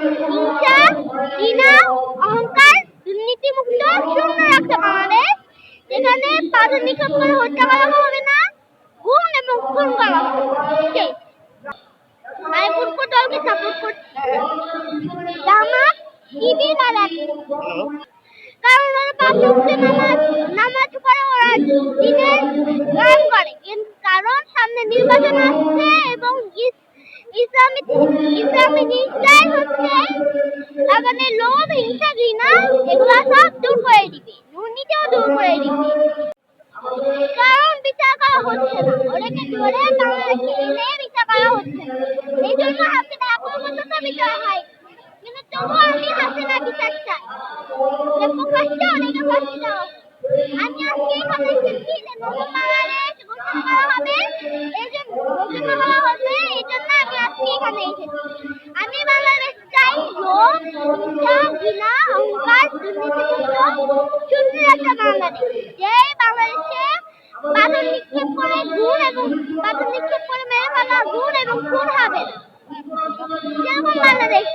হিংসা ঘৃণা অহংকার দুর্নীতিমুক্ত শূন্য রাখতে বাংলাদেশ যেখানে পাথর নিক্ষেপ করে হত্যা করা হবে না গুম এবং খুন করা হবে আমি কোন দলকে সাপোর্ট করছি জামাত শিবির আর কারণ ওরা পাঁচ নামাজ নামাজ পড়ে ওরা দিনের গান করে কারণ সামনে নির্বাচন আসছে এবং ইসলামী ইসলামী জিনিসটাই হচ্ছে লাগানে লোভ, হিংসা, ঘৃণা, এগুলা সব দূর করে দিবে। দুর্নীতিও দূর করে দিবে। কারণ বিচার করা হচ্ছে না। ওদেরকে ধরে এনে বিচার করা হচ্ছে না। এই জন্য হাসিনা এখন পর্যন্ত বিচার হয় কিন্তু তবুও আমি হাসিনা বিচার চাই। প্রকাশ্যে অনেকে ফাঁসি দেওয়া হোক। আমি আজকে এখানে এসেছি যে নতুন বাংলাদেশ ঘোষণা করা হবে এই জন্য ঘোষণা করা হবে এই জন্য আমি আজকে এখানে এসেছি। আমি বাংলাদেশ চাই লোভ হিংসা ঘৃণা, অহংকার, দুর্নীতিমুক্ত, সুন্দর একটা বাংলাদেশ। যে বাংলাদেশে পাথর নিক্ষেপ করে গুণ এবং পাথর নিক্ষেপ করে মেরে ফেলা গুণ এবং খুন হবে। না। বাংলাদেশ